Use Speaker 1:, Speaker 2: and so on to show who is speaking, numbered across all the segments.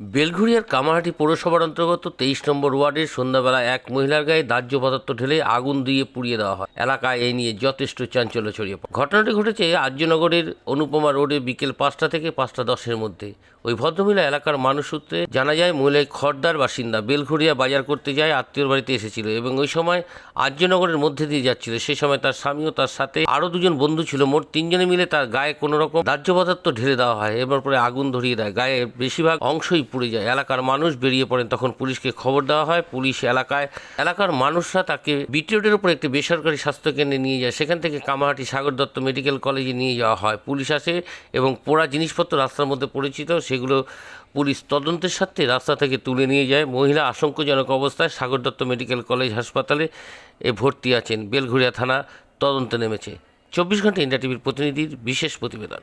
Speaker 1: বেলঘুরিয়ার কামারহাটি পৌরসভার অন্তর্গত তেইশ নম্বর ওয়ার্ডের সন্ধ্যাবেলা এক মহিলার গায়ে দাহ্য পদার্থ ঢেলে আগুন দিয়ে পুড়িয়ে দেওয়া হয়। এলাকায় এই নিয়ে যথেষ্ট চাঞ্চল্য ছড়িয়ে পড়ে। ঘটনাটি ঘটেছে আর্যনগরের অনুপমা রোডে বিকেল পাঁচটা থেকে পাঁচটা দশের মধ্যে। ওই ভদ্রমহিলা এলাকার মানুষ সূত্রে জানা যায়, মহিলাই খড়দার বাসিন্দা বেলঘুরিয়া বাজার করতে যায়, আত্মীয়র বাড়িতে এসেছিল এবং ওই সময় আর্যনগরের মধ্যে দিয়ে যাচ্ছিল। সে সময় তার স্বামী ও তার সাথে আরও দুজন বন্ধু ছিল। মোট তিনজনে মিলে তার গায়ে কোনো রকম দাহ্য পদার্থ ঢেলে দেওয়া হয়। এবার পরে আগুন ধরিয়ে দেয়। গায়ে বেশিরভাগ অংশই পুড়ে যায় এলাকার মানুষ বেরিয়ে পড়েন তখন পুলিশকে খবর দেওয়া হয় পুলিশ এলাকায় এলাকার মানুষরা তাকে বিটি রোডের উপর একটি বেসরকারি স্বাস্থ্যকেন্দ্রে নিয়ে যায় সেখান থেকে কামাহাটি সাগর দত্ত মেডিকেল কলেজে নিয়ে যাওয়া হয় পুলিশ আসে এবং পোড়া জিনিসপত্র রাস্তার মধ্যে পরিচিত সেগুলো পুলিশ তদন্তের সাথে রাস্তা থেকে তুলে নিয়ে যায় মহিলা আশঙ্কাজনক অবস্থায় সাগর দত্ত মেডিকেল কলেজ হাসপাতালে এ ভর্তি আছেন বেলঘুরিয়া থানা তদন্তে নেমেছে চব্বিশ ঘণ্টা ইন্ডিয়া টিভির প্রতিনিধির বিশেষ প্রতিবেদন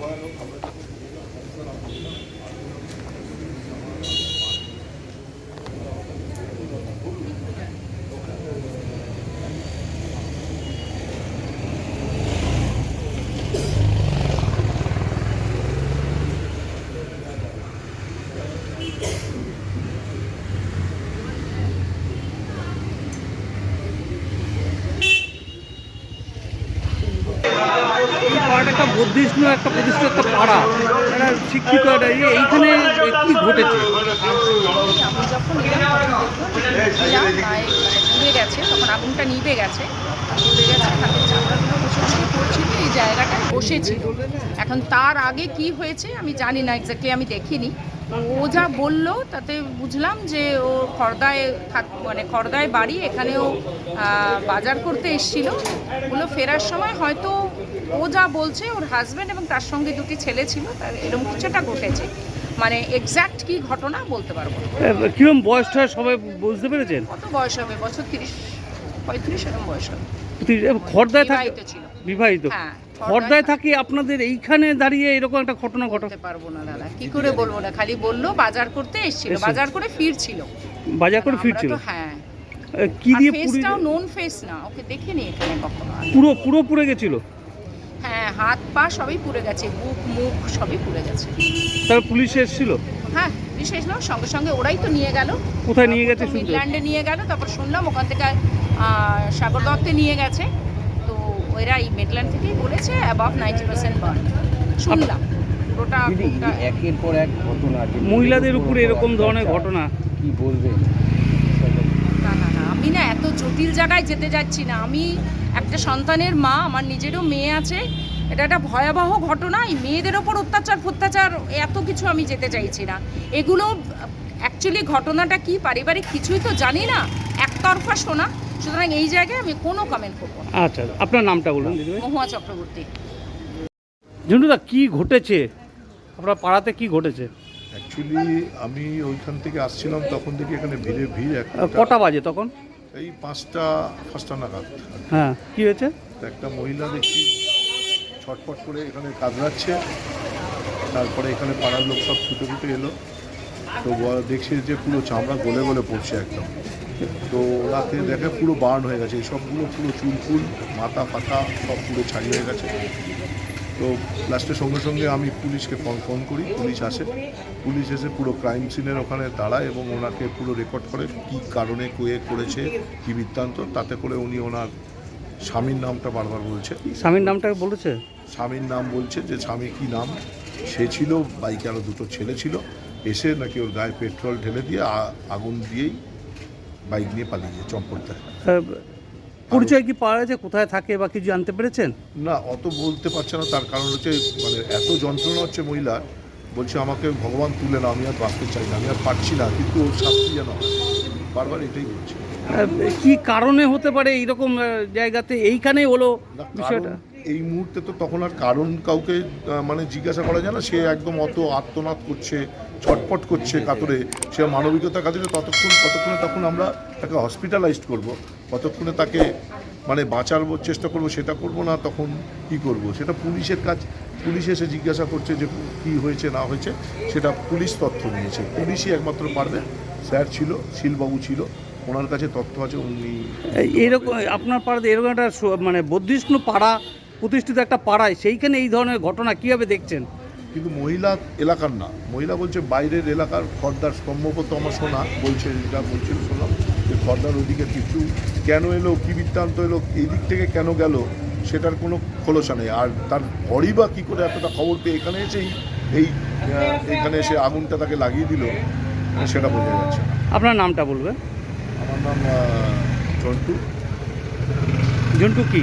Speaker 2: এই বুদ্ধিস্ট একটা প্রতিষ্ঠিত একটা পাড়া। একটা শিক্ষিত একটা ইয়ে, এইখানে কি ঘটেছে?
Speaker 3: পুড়ে গেছে, তখন আগুনটা নিভে গেছে। এই জায়গাটায় বসেছিল। এখন তার আগে কি হয়েছে আমি জানি না এক্স্যাক্টলি আমি দেখিনি। ও যা বলল, তাতে বুঝলাম যে ও খর্দায় থাক মানে খর্দায় বাড়ি, এখানেও বাজার করতে এসেছিল। ওগুলো ফেরার সময় হয়তো ও যা বলছে, ওর হাজব্যান্ড এবং তার সঙ্গে দুটি ছেলে ছিল, তার এরকম কিছু একটা ঘটেছে। মানে এক্স্যাক্ট কি ঘটনা বলতে পারব।
Speaker 2: কিরম বয়সটা সবাই বুঝতে পেরেছেন?
Speaker 3: কত বয়স হবে? বছর তিরিশ পঁয়ত্রিশ এরকম বয়স হবে।
Speaker 2: খর্দায় থাকে
Speaker 3: বিবাহিত হ্যাঁ
Speaker 2: খর্দায় থাকি আপনাদের এইখানে দাঁড়িয়ে এরকম একটা ঘটনা ঘটা
Speaker 3: করতে পারব না দাদা। কি করে বলব না? খালি বলল বাজার করতে এসেছিল। বাজার করে ফিরছিল।
Speaker 2: বাজার করে ফিরছিল?
Speaker 3: হ্যাঁ।
Speaker 2: কি দিয়ে
Speaker 3: ফেসটাও নোন ফেস না। ওকে দেখিনি এখানে কখনো। আগে।
Speaker 2: পুরো পুরো পুড়ে গেছিল?
Speaker 3: হ্যাঁ হাত পা সবই পুড়ে গেছে বুক মুখ সবই পুড়ে গেছে।
Speaker 2: তারপর পুলিশ এসেছিল?
Speaker 3: হ্যাঁ পুলিশ না সঙ্গে সঙ্গে ওরাই তো নিয়ে গেল।
Speaker 2: কোথায় নিয়ে গেছে শুনতে?
Speaker 3: মিডল্যান্ডে নিয়ে গেল তারপর শুনলাম ওখান থেকে সাগর দত্তে নিয়ে গেছে। তো ওরা এই মিডল্যান্ড থেকেই বলেছে অ্যাবাভ নাইনটি পার্সেন্ট বার্ন শুনলাম।
Speaker 4: একের পর এক ঘটনা
Speaker 2: মহিলাদের উপরে এরকম ধরনের ঘটনা।
Speaker 4: কি বলবেন
Speaker 3: না না না আমি না এত জটিল জায়গায় যেতে যাচ্ছি না। আমি একটা সন্তানের মা আমার নিজেরও মেয়ে আছে এটা একটা ভয়াবহ ঘটনা। এই মেয়েদের ওপর অত্যাচার ফত্যাচার এত কিছু আমি যেতে চাইছি না। এগুলো অ্যাকচুয়ালি ঘটনাটা কি? পারিবারিক কিছুই তো জানি না। একতরফা শোনা। সুতরাং এই জায়গায় আমি কোনো কমেন্ট করব না।
Speaker 2: আচ্ছা আপনার নামটা বলুন
Speaker 3: মহুয়া চক্রবর্তী।
Speaker 2: ঝুন্টুদা কি ঘটেছে? আপনার পাড়াতে কি ঘটেছে?
Speaker 5: অ্যাকচুয়ালি আমি ওইখান থেকে আসছিলাম তখন থেকে এখানে ভিড়ে ভিড়
Speaker 2: কটা বাজে তখন?
Speaker 5: এই পাঁচটা পাঁচটা নাগাদ।
Speaker 2: হ্যাঁ কি হয়েছে?
Speaker 5: একটা মহিলা দেখছি ছটফট করে এখানে কাজরাচ্ছে তারপরে এখানে পাড়ার লোক সব ছুটে ছুটে এলো। তো দেখছি যে পুরো চামড়া গলে গলে পড়ছে একদম। তো ওনাকে দেখে পুরো বার্ন হয়ে গেছে। সবগুলো পুরো চুল ফুল, মাথা ফাতা সব পুরো ছাড়ি হয়ে গেছে। তো লাস্টের সঙ্গে সঙ্গে আমি পুলিশকে ফোন ফোন করি, পুলিশ আসে। পুলিশ এসে পুরো ক্রাইম সিনের ওখানে দাঁড়ায় এবং ওনাকে পুরো রেকর্ড করে কী কারণে কয়ে করেছে, কী বৃত্তান্ত, তাতে করে উনি ওনার স্বামীর নামটা বারবার বলছে।
Speaker 2: স্বামীর নামটা বলেছে?
Speaker 5: স্বামীর নাম বলছে যে স্বামী কি নাম? সে ছিল বাইকে আরও দুটো ছেলে ছিল। এসে নাকি ওর গায়ে পেট্রোল ঢেলে দিয়ে আগুন দিয়েই বাইক নিয়ে পালিয়ে যায় চম্পটদায়
Speaker 2: আহ, পরিচয় কি পাওয়া গেছে? কোথায় থাকে বা কিছু জানতে পেরেছেন?
Speaker 5: না অত বলতে পারছে না। তার কারণ হচ্ছে মানে এত যন্ত্রণা হচ্ছে মহিলা বলছে আমাকে ভগবান তুলে না আমি আর বাঁচতে চাই না আমি আর পারছি না কিন্তু ওর শাস্তি যেন বারবার এটাই বলছে।
Speaker 2: কি কারণে হতে পারে এইরকম জায়গাতে? এইখানেই হলো বিষয়টা।
Speaker 5: এই মুহূর্তে তো তখন আর কারণ কাউকে মানে জিজ্ঞাসা করা যায় না। সে একদম অত আত্মনাদ করছে ছটপট করছে কাতরে। সে মানবিকতার কাছে ততক্ষণ, ততক্ষণে তখন আমরা তাকে হসপিটালাইজড করব। কতক্ষণে তাকে মানে বাঁচার চেষ্টা করব, সেটা করব না, তখন কি করব? সেটা পুলিশের কাজ, পুলিশ এসে জিজ্ঞাসা করছে যে কি হয়েছে, না হয়েছে, সেটা পুলিশ তথ্য নিয়েছে পুলিশই একমাত্র পারবে। স্যার ছিল, শিলবাবু ছিল, ওনার কাছে তথ্য আছে, উনি
Speaker 2: এইরকম আপনার পাড়াতে এরকম একটা মানে বদ্ধিষ্ণু পাড়া প্রতিষ্ঠিত একটা পাড়ায় সেইখানে এই ধরনের ঘটনা কীভাবে দেখছেন?
Speaker 5: কিন্তু মহিলা এলাকার না। মহিলা বলছে বাইরের এলাকার খর্দার সম্ভবত আমার শোনা বলছে যেটা বলছিল শোনাম যে খর্দার ওইদিকে কিছু কেন এলো কী বৃত্তান্ত এলো এই দিক থেকে কেন গেল সেটার কোনো খোলসা নেই। আর তার ঘরই বা কী করে এতটা খবর পেয়ে এখানে এসেই এই এখানে এসে আগুনটা তাকে লাগিয়ে দিল সেটা বোঝা যাচ্ছে
Speaker 2: আপনার নামটা বলবেন?
Speaker 5: আমার নাম জন্টু।
Speaker 2: ঝন্টু কি?